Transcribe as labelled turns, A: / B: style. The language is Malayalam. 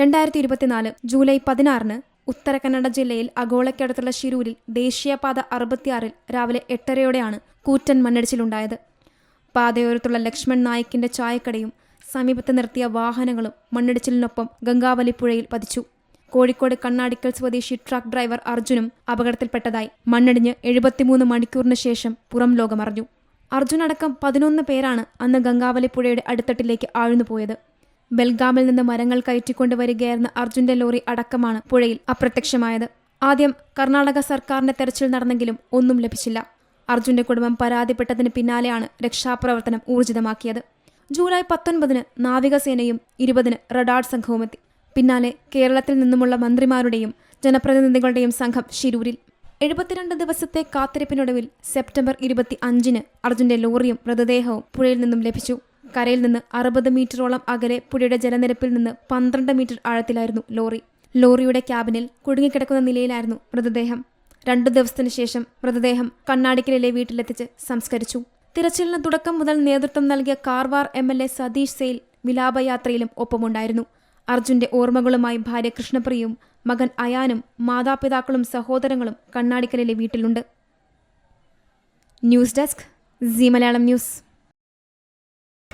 A: രണ്ടായിരത്തി ഇരുപത്തിനാല് ജൂലൈ പതിനാറിന് ഉത്തര കന്നഡ ജില്ലയിൽ അഗോളയ്ക്കടുത്തുള്ള ശിരൂരിൽ ദേശീയപാത അറുപത്തിയാറിൽ രാവിലെ എട്ടരയോടെയാണ് കൂറ്റൻ മണ്ണിടിച്ചിലുണ്ടായത്. പാതയോരത്തുള്ള ലക്ഷ്മൺ നായിക്കിന്റെ ചായക്കടയും സമീപത്ത് നിർത്തിയ വാഹനങ്ങളും മണ്ണിടിച്ചിലിനൊപ്പം ഗംഗാവലിപ്പുഴയിൽ പതിച്ചു. കോഴിക്കോട് കണ്ണാടിക്കൽ സ്വദേശി ട്രക്ക് ഡ്രൈവർ അർജുനും അപകടത്തിൽപ്പെട്ടതായി മണ്ണിടിഞ്ഞ് എഴുപത്തിമൂന്ന് മണിക്കൂറിന് ശേഷം പുറം ലോകമറിഞ്ഞു. അർജുൻ അടക്കം പതിനൊന്ന് പേരാണ് അന്ന് ഗംഗാവലിപ്പുഴയുടെ അടിത്തട്ടിലേക്ക് ആഴ്ന്നുപോയത്. ബെൽഗാമിൽ നിന്ന് മരങ്ങൾ കയറ്റിക്കൊണ്ടുവരികയായിരുന്ന അർജുന്റെ ലോറി അടക്കമാണ് പുഴയിൽ അപ്രത്യക്ഷമായത്. ആദ്യം കർണാടക സർക്കാരിന്റെ തെരച്ചിൽ നടന്നെങ്കിലും ഒന്നും ലഭിച്ചില്ല. അർജുന്റെ കുടുംബം പരാതിപ്പെട്ടതിന് പിന്നാലെയാണ് രക്ഷാപ്രവർത്തനം ഊർജിതമാക്കിയത്. ജൂലൈ പത്തൊൻപതിന് നാവികസേനയും ഇരുപതിന് റഡാർ സംഘവും എത്തി. പിന്നാലെ കേരളത്തിൽ നിന്നുമുള്ള മന്ത്രിമാരുടെയും ജനപ്രതിനിധികളുടെയും സംഘം ശിരൂരിൽ. എഴുപത്തിരണ്ട് ദിവസത്തെ കാത്തിരിപ്പിനൊടുവിൽ സെപ്റ്റംബർ ഇരുപത്തി അഞ്ചിന് അർജുന്റെ ലോറിയും മൃതദേഹവും പുഴയിൽ നിന്നും ലഭിച്ചു. കരയിൽ നിന്ന് അറുപത് മീറ്ററോളം അകലെ പുഴയുടെ ജലനിരപ്പിൽ നിന്ന് പന്ത്രണ്ട് മീറ്റർ ആഴത്തിലായിരുന്നു ലോറി. ലോറിയുടെ ക്യാബിനിൽ കുടുങ്ങിക്കിടക്കുന്ന നിലയിലായിരുന്നു മൃതദേഹം. രണ്ടു ദിവസത്തിനു ശേഷം മൃതദേഹം കണ്ണാടിക്കലിലെ വീട്ടിലെത്തിച്ച് സംസ്കരിച്ചു. തിരച്ചിലിന് തുടക്കം മുതൽ നേതൃത്വം നൽകിയ Karwar M L A Satish Sail വിലാപയാത്രയിലും ഒപ്പമുണ്ടായിരുന്നു. അർജുന്റെ ഓർമ്മകളുമായി ഭാര്യ കൃഷ്ണപ്രിയയും മകൻ അയാനും മാതാപിതാക്കളും സഹോദരങ്ങളും കണ്ണാടിക്കലിലെ വീട്ടിലുണ്ട്. News desk Zee Malayalam news.